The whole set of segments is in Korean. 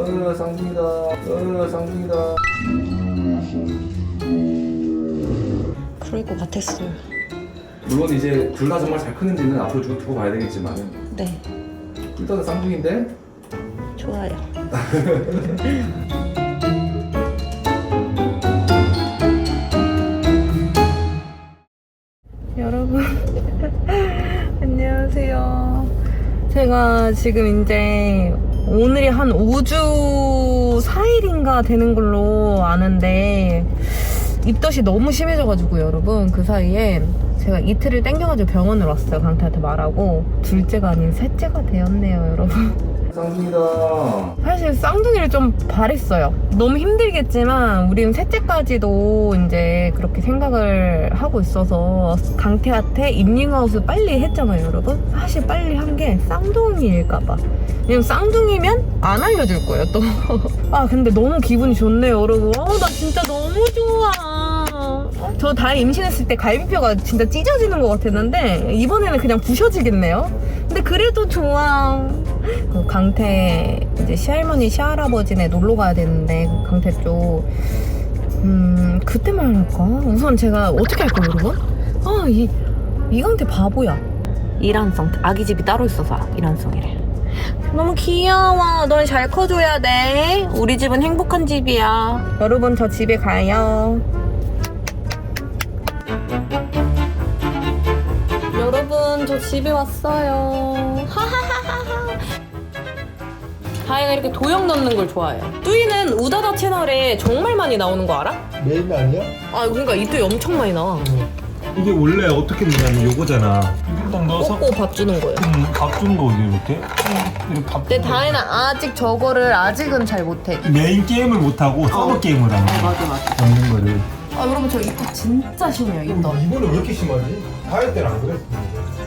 어, 쌍둥이다. 어, 쌍둥이다. 그럴 것 같았어요. 물론 이제 둘 다 정말 잘 크는지는 앞으로 쭉 두고 봐야 되겠지만 네, 일단은 쌍둥이인데 좋아요. 여러분, 안녕하세요. 제가 지금 이제 오늘이 한 5주 4일인가 되는 걸로 아는데 입덧이 너무 심해져가지고 여러분. 그 사이에 제가 이틀을 땡겨가지고 병원을 왔어요. 강태한테 말하고. 둘째가 아닌 셋째가 되었네요 여러분 쌍둥이다. 사실 쌍둥이를 좀 바랬어요. 너무 힘들겠지만 우리는 셋째까지도 이제 그렇게 생각을 하고 있어서 강태한테 인닝아웃을 빨리 했잖아요, 여러분. 사실 빨리 한 게 쌍둥이일까봐. 왜냐면 쌍둥이면 안 알려줄 거예요, 또. 아, 근데 너무 기분이 좋네요, 여러분. 어, 나 진짜 너무 좋아. 저 다이 임신했을 때 갈비뼈가 진짜 찢어지는 것 같았는데 이번에는 그냥 부셔지겠네요. 근데 그래도 좋아. 그 강태 이제 시할머니 시할아버지네 놀러 가야 되는데 그 강태 쪽. 음 그때만 할까? 우선 제가 어떻게 할까 여러분? 아이 이강태 바보야. 이란성 아기 집이 따로 있어서 이란성이래. 너무 귀여워. 넌 잘 커줘야 돼. 우리 집은 행복한 집이야. 여러분 저 집에 가요. 집에 왔어요. 다이가 이렇게 도형 넣는 걸 좋아해요. 뚜이는 우다다 채널에 정말 많이 나오는 거 알아? 메인 아니야? 아 그러니까 이 뚜이 엄청 많이 나와. 이게 원래 어떻게 넣냐면 요거잖아. 딱 넣어서 꽂고 밥 주는 거예요. 음, 밥 주는 거거든 이렇게. 이렇게 밥. 근데 다이는 아직 저거를 아직은 잘 못해. 메인 게임을 못 하고 서브 게임을 하는 거야. 맞아 맞아. 넣는 거를. 아 여러분 저 입덧 진짜 심해요 입덧. 이번에 왜 이렇게 심하지? 다할 때는 안 그랬어.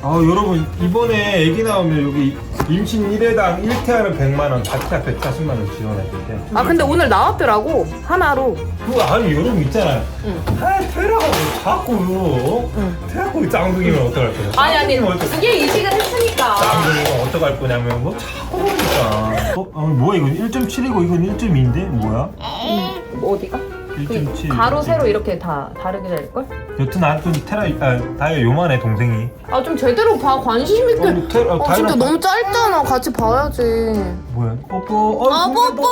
아 여러분 이번에 애기 나오면 여기 임신 1회당 1태아는 100만 원, 4태아 140만 원 지원할 텐데. 아 근데 오늘 나왔더라고 하나로. 그거 아니 여러분 있잖아요. 응. 아 태라가 뭐 자꾸 응. 태라고 쌍둥이면 어떡할 거야? 아니 아니 쌍둥이면 어떡- 그게 이식을 했으니까. 쌍둥이가 어떡할 거냐면 뭐 자꾸 그러니까. 어? 아, 뭐야 이건 1.7이고 이건 1.2인데 뭐야? 뭐 어디가? 1.7. 그 가로 세로 이렇게 다 다르게 될 걸? 여튼 나한테 테라 아, 다이가 요만해 동생이. 아 좀 제대로 봐 관심 있게. 어, 테라, 아 진짜 너무 짧잖아 같이 봐야지. 뭐야? 뽀뽀. 어, 아 뽀뽀.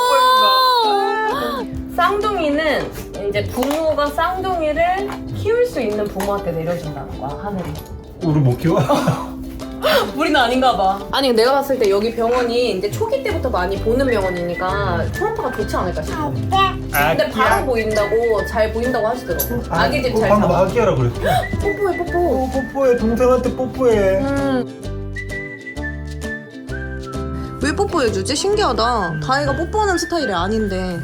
쌍둥이는 이제 부모가 쌍둥이를 키울 수 있는 부모한테 내려준다는 거야 하늘이. 우리 못 키워? 우리는 아닌가 봐. 아니 내가 봤을 때 여기 병원이 이제 초기 때부터 많이 보는 병원이니까 초음파가 좋지 않을까 싶어. 근데 바로 보인다고 잘 보인다고 하시더라고. 아기 집 어, 잘 방금 잡아. 아기야라 그랬어. 뽀뽀해 뽀뽀. 어, 뽀뽀해 동생한테 뽀뽀해. 음. 왜 뽀뽀해주지? 신기하다. 다혜가 뽀뽀하는 스타일이 아닌데.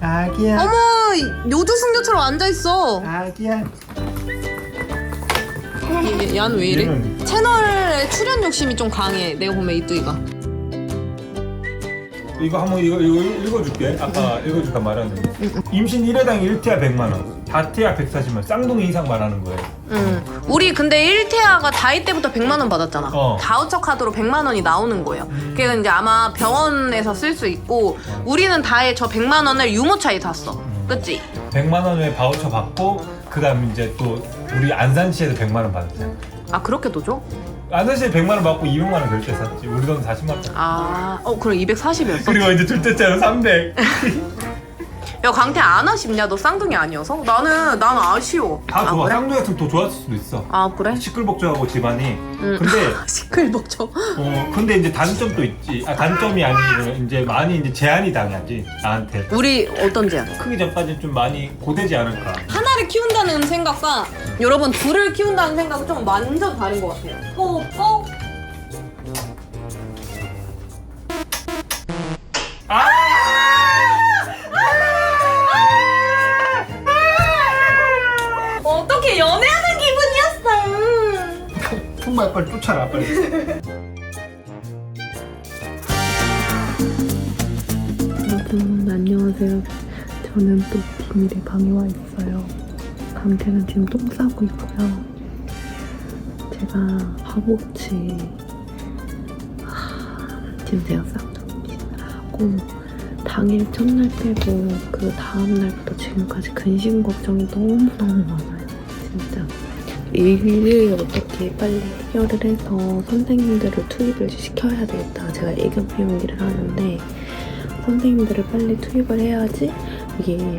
아기야. 어머, 요조 승려처럼 앉아 있어. 아기야. 얀 왜 이래? 얘는 채널에 출연 욕심이 좀 강해. 내가 보면 이뚜이가. 이거 한번 이거 이거 읽어줄게. 아까 읽어줄까 말았는데. 임신 1회당 1태아 100만 원, 4태아 140만 원. 쌍둥이 이상 말하는 거예요. 응. 우리 근데 1태아가 다이 때부터 100만 원 받았잖아. 어. 다우처 카드로 100만 원이 나오는 거예요. 그게 이제 아마 병원에서 쓸 수 있고 우리는 다에 저 100만 원을 유모차에 탔어. 그치? 100만 원의 바우처 받고 그다음 이제 또 우리 안산시에서 100만 원 받았잖아. 아 그렇게도 줘? 안산시에 100만 원 받고 200만 원 결제 샀지. 우리 돈 40만 원. 아, 어 그럼 240이었어. 그리고 이제 둘째째는 300. 야 강태 안 아쉽냐? 너 쌍둥이 아니어서? 나는 난 아쉬워. 다 아, 좋아. 그래? 쌍둥이 같으면 더 좋았을 수도 있어. 아 그래? 시끌벅적하고 집안이. 응. 근데 시끌벅적. 어 근데 이제 단점도 있지. 아 단점이 아니고 이제 많이 이제 제한이 당하지 나한테. 우리 어떤 제안? 크기 전까지 좀 많이 고되지 않을까. 하나를 키운다는 생각과 여러분 둘을 키운다는 생각은 좀 완전 다른 것 같아요. 뽀뽀. 정말 빨리 쫓아라 빨리. 여러분 안녕하세요. 저는 또 비밀의 방에 와 있어요. 강태는 지금 똥 싸고 있고요. 제가 바보같이 하, 지금 제가 쌍둥이 임신을 하고 당일 첫날 빼고 그 다음날부터 지금까지 근심 걱정이 너무너무 많아요. 진짜. 일을 어떻게 빨리 해결을 해서 선생님들을 투입을 시켜야 되겠다. 제가 애교 배운 일을 하는데 선생님들을 빨리 투입을 해야지 이게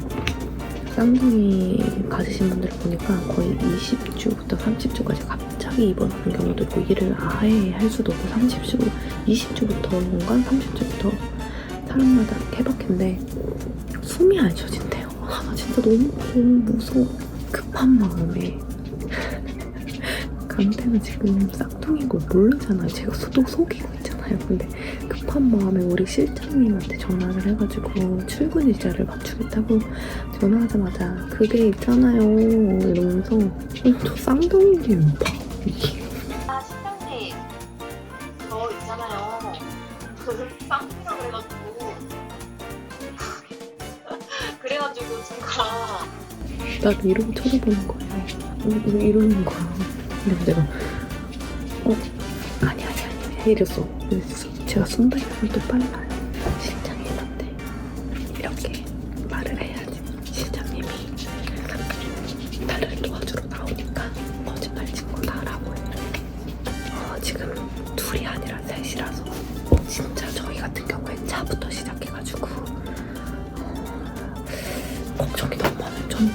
쌍둥이 가지신 분들을 보니까 거의 20주부터 30주까지 갑자기 입원하는 경우도 있고 일을 아예 할 수도 없고 30주, 20주부터인가 30주부터 사람마다 케바케인데 숨이 안 쉬어진대요. 아, 나 진짜 너무 무서워. 급한 마음에 강태는 지금 쌍둥이인 걸 모르잖아요. 제가 또 속이고 있잖아요. 근데 급한 마음에 우리 실장님한테 전화를 해가지고 출근 일자를 맞추겠다고 전화하자마자 그게 있잖아요 이러면서 어, 저 쌍둥이님 봐 이게 아, 실장님. 저 있잖아요. 그 쌍둥이라 그래가지고. 그래가지고 제가. 나를 이러고 쳐다보는 거예요 어, 왜 이러는 거야 근데 내가 어? 아니 아니 아니 이랬어. 그래서 제가 순발력이 또 빨라요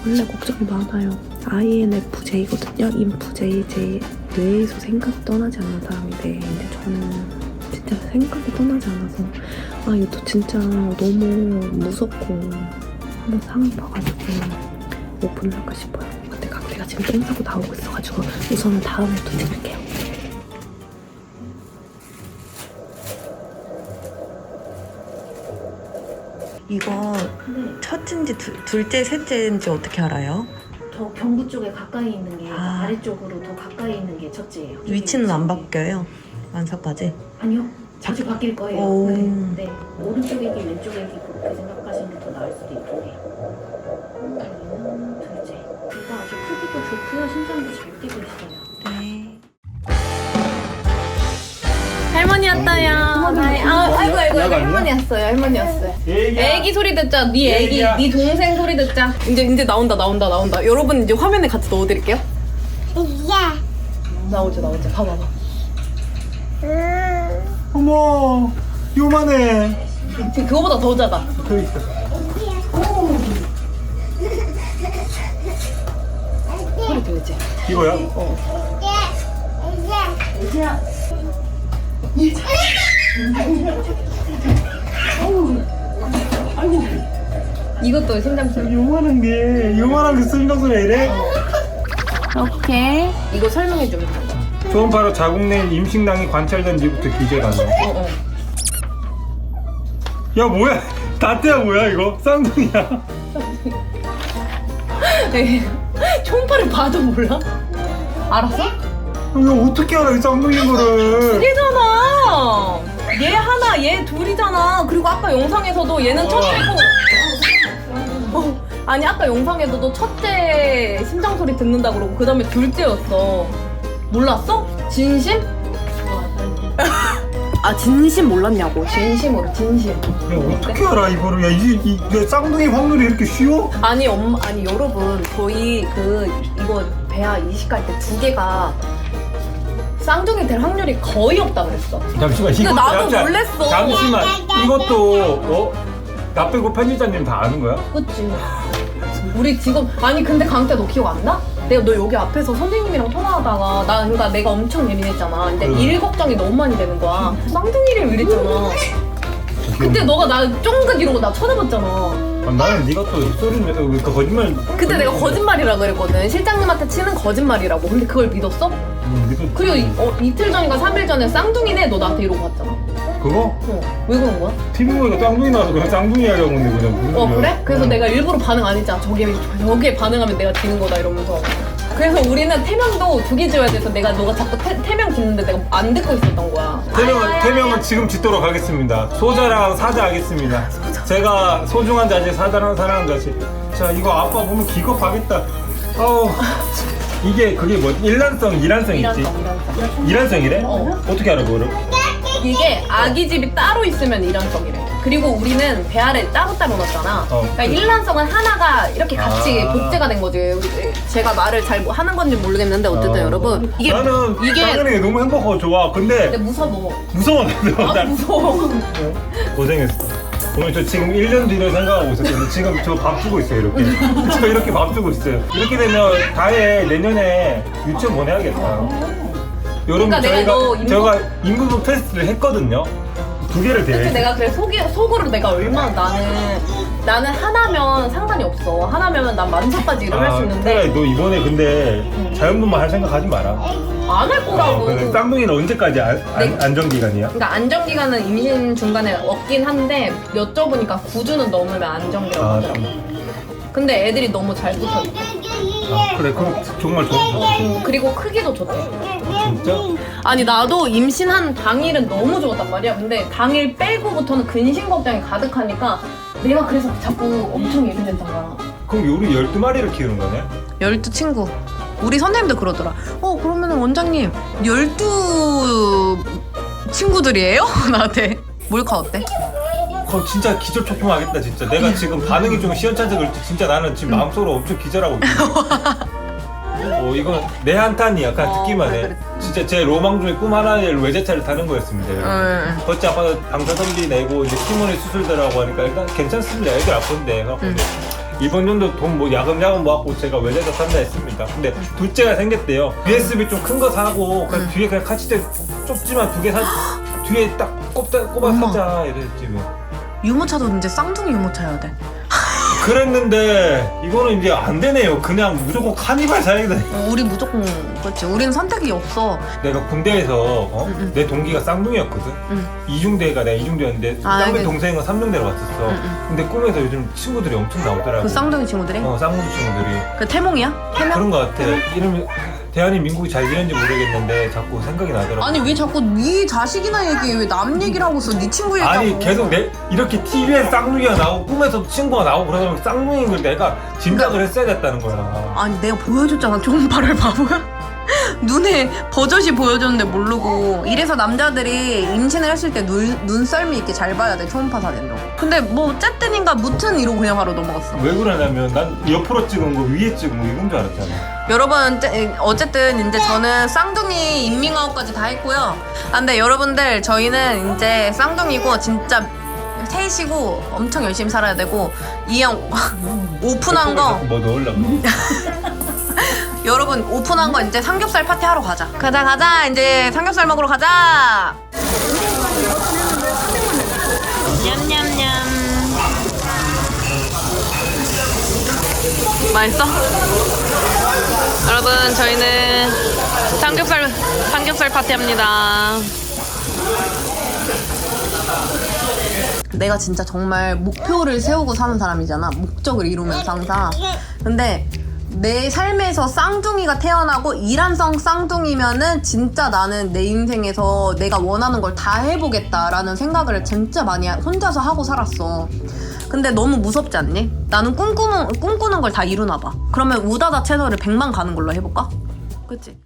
원래 걱정이 많아요. INFJ거든요. 인프J, 제 뇌에서 생각이 떠나지 않는 사람인데 근데 저는 진짜 생각이 떠나지 않아서 아 이것도 진짜 너무 무섭고 한번 상황 봐가지고 오픈을 할까 싶어요. 근데 강태가 지금 똥 싸고 나오고 있어가지고 우선은 다음에 또 찍을게요. 이거 네, 첫째인지 둘- 둘째, 셋째인지 어떻게 알아요? 더 경부 쪽에 가까이 있는 게 아. 아 래쪽으로 더 가까이 있는 게 첫째예요. 위치는 안 바뀌어요. 만사까지. 아니요. 자주 바뀔 거예요. 오. 네. 네. 오른쪽이기 왼쪽이기 그렇게 생각하시는 게 더 나을 수도 있는데. 여기는 둘째. 이거 아주 크기도 좋고요. 신장도 잘 뛰고 있어요. 네. 할머니 왔다요. 아, 아이고, 아이고, 아이고. 할머니 왔어요. 할머니 왔어요. 애기 소리 듣자. 네 애기, 애기야. 네 동생 소리 듣자. 이제 이제 나온다, 나온다, 나온다. 여러분 이제 화면에 같이 넣어드릴게요. 나오죠, 나오죠. 봐봐봐. 어머 요만해 지금 그거보다 더 작아. 그 있어 소리 들리지? 이거야? 이 것도 심장 소리. 요만한 게 요만한 게 심장소리 이래? 오케이. 이거 설명해 좀. 처음 바로 자궁 내 임신낭이 관찰된 뒤부터 기절하네 어, 어. 야 뭐야 다트야 뭐야 이거 쌍둥이야 총파를 봐도 몰라? 알았어? 왜 어떻게 알아 이 쌍둥이인 거를 얘잖아. 얘 하나, 얘 둘이잖아. 그리고 아까 영상에서도 얘는 첫째고. 어, 아니 아까 영상에서도 첫째 심장 소리 듣는다 그러고 그 다음에 둘째였어. 몰랐어? 진심? 아 진심 몰랐냐고. 진심으로 진심. 야 어떻게 알아 이거를 야 이, 이, 이 쌍둥이 확률이 이렇게 쉬워? 아니 엄마 아니 여러분 저희 그 이거 배아 이식할 때 두 개가 쌍둥이 될 확률이 거의 없다 그랬어. 잠시만 이것도 나도 잠시만, 놀랬어. 잠시만 이것도 어? 나 빼고 편집자님 다 아는 거야? 그치. 우리 지금 아니 근데 강태 너 기억 안 나? 내가 너 여기 앞에서 선생님이랑 통화하다가 나 그러니까 내가 엄청 예민했잖아. 근데 응. 일 걱정이 너무 많이 되는 거야. 쌍둥이를 이랬잖아. 그때 너가 나 쫑긋 이러고 나 쳐다봤잖아. 아, 나는 네가 또 소리를 그 거짓말 그때 내가 거짓말이라 그랬거든. 실장님한테 치는 거짓말이라고. 근데 그걸 믿었어? 음, 믿었지. 그리고 이, 어, 이틀 전인가 3일 전에 쌍둥이네 너 나한테 이러고 왔잖아. 그거? 어, 왜 그런 거야? TV 보니까 쌍둥이 나와서 그냥 쌍둥이 하려고 했는데 그냥 무슨 어 소리야. 그래? 그래서 응. 내가 일부러 반응 안 했잖아. 저기에 저기에 반응하면 내가 지는 거다 이러면서. 그래서 우리는 태명도 두 개 지어야 돼서 내가 너가 자꾸 태, 태명 짓는데 내가 안 듣고 있었던 거야. 태명은, 태명은 지금 짓도록 하겠습니다. 소자랑 사자 하겠습니다. 제가 소중한 자식, 사자랑 사랑하는 자식. 자, 이거 아빠 보면 기겁하겠다. 아우, 이게 그게 뭐 일란성, 이란성 있지? 이란성 이란성. 이란성이래? 어. 어떻게 알아, 그거를? 이게 아기 집이 따로 있으면 일란성이래. 그리고 우리는 배아를 따로따로 넣었잖아. 어. 그러니까 일란성은 하나가 이렇게 같이 아. 복제가 된 거지. 우리- 제가 말을 잘 하는 건지 모르겠는데 어쨌든 어. 여러분 이게 나는 이게 당연히 너무 행복하고 좋아. 근데 근데 무서워. 무서워. 아 난 무서워. 고생했어. 오늘 저 지금 1년 뒤를 생각하고 있었거든요. 지금 저 밥 주고 있어요, 이렇게. 저 이렇게 밥 주고 있어요. 이렇게 되면 다해 내년에 유치원 보내야겠다. 여러분 그러니까 내가 저희가 너 인구- 제가 인구국 테스트를 했거든요. 두 개를 그때 대요. 내가 그래 속이 속으로 내가 얼마나 나는 나는 하나면 상관이 없어. 하나면 난 만사까지 일을 할수 그래, 있는데 너 이번에 근데 자연분만 할 생각 하지 마라. 안 할 거라고. 어, 그래. 쌍둥이는 언제까지 안, 안, 네. 안정기간이야? 그러니까 안정기간은 임신 중간에 없긴 한데 여쭤보니까 9주는 넘으면 안정기라고 아, 하더라고. 근데 애들이 너무 잘 붙어. 아, 그래, 그럼 정말 좋은 그리고 크기도 좋대. 진짜? 아니 나도 임신한 당일은 너무 좋았단 말이야. 근데 당일 빼고부터는 근심 걱정이 가득하니까 내가 그래서 자꾸 엄청 예민했던 거야. 그럼 요리 12마리를 키우는 거네? 열두 친구. 우리 선생님도 그러더라. 어 그러면 원장님 열두 친구들이에요? 나한테 몰카 어때? 그럼 진짜 기절초풍하겠다 진짜 내가 지금 반응이 좀 시원찮아서 그렇지 진짜 나는 지금 마음속으로 엄청 기절하고 있어 어 이건 내 한탄이 약간 어, 듣기만 해 그래. 진짜 제 로망 중에 꿈 하나의 외제차를 타는 거였습니다. 응. 첫째 아빠가 방사선비 내고 이제 티모니 수술되라고 하니까 일단 괜찮습니다 애들 아픈데 응. 이번 연도 돈 뭐 야금야금 모았고 제가 외제차 산다 했습니다 근데 둘째가 생겼대요 USB 좀 큰 거 사고 그냥 뒤에 그냥 카치대 좁지만 두 개 사 뒤에 딱 꼽다 꼽아. 사자 이랬지 뭐 유모차도 이제 쌍둥이 유모차여야 돼. 그랬는데 이거는 이제 안 되네요 그냥 무조건 카니발 사야 돼 어, 우리 무조건 그렇지. 우리는 선택이 없어. 내가 군대에서 어? 응, 응. 내 동기가 쌍둥이였거든 응. 이중대가 내가 이중대였는데 아, 쌍둥이 그- 동생은 삼중대로 왔었어 응, 응. 근데 꿈에서 요즘 친구들이 엄청 나오더라고 그 쌍둥이 친구들이? 어 쌍둥이 친구들이 그 태몽이야? 태명? 그런 거 같아 이름이 대한민국이 잘 지냈는지 모르겠는데 자꾸 생각이 나더라고 아니 왜 자꾸 네 자식이나 얘기해? 왜 남 얘기를 하고 있어? 네 친구 얘기하고. 아니 계속 내 이렇게 TV에 쌍둥이가 나오고 꿈에서 친구가 나오고 그러면 쌍둥이인 걸 내가 짐작을 했어야 됐다는 거야 아니 내가 보여줬잖아 초음파를 바보야 눈에 버젓이 보여줬는데 모르고 이래서 남자들이 임신을 했을 때 눈, 눈썰미 있게 잘 봐야 돼 초음파 사진도 근데 뭐 어쨌든인가 무튼 이러고 그냥 바로 넘어갔어. 왜 그러냐면 난 옆으로 찍은 거 위에 찍은 거 이건 줄 알았잖아. 여러분 째- 어쨌든 이제 저는 쌍둥이 인밍아웃까지 다 했고요. 아, 근데 여러분들 저희는 이제 쌍둥이고 진짜 셋이고 엄청 열심히 살아야 되고 이형 오픈한 거. 뭐 넣으려고 여러분 오픈한 거 이제 삼겹살 파티 하러 가자. 가자 가자 이제 삼겹살 먹으러 가자. 냠냠냠. 맛있어? 여러분 저희는 삼겹살 삼겹살 파티 합니다. 내가 진짜 정말 목표를 세우고 사는 사람이잖아. 목적을 이루면서 항상. 근데 내 삶에서 쌍둥이가 태어나고 이란성 쌍둥이면은 진짜 나는 내 인생에서 내가 원하는 걸 다 해보겠다라는 생각을 진짜 많이 하- 혼자서 하고 살았어. 근데 너무 무섭지 않니? 나는 꿈꾸는, 꿈꾸는 걸 다 이루나 봐. 그러면 우다다 채널을 100만 가는 걸로 해볼까? 그치?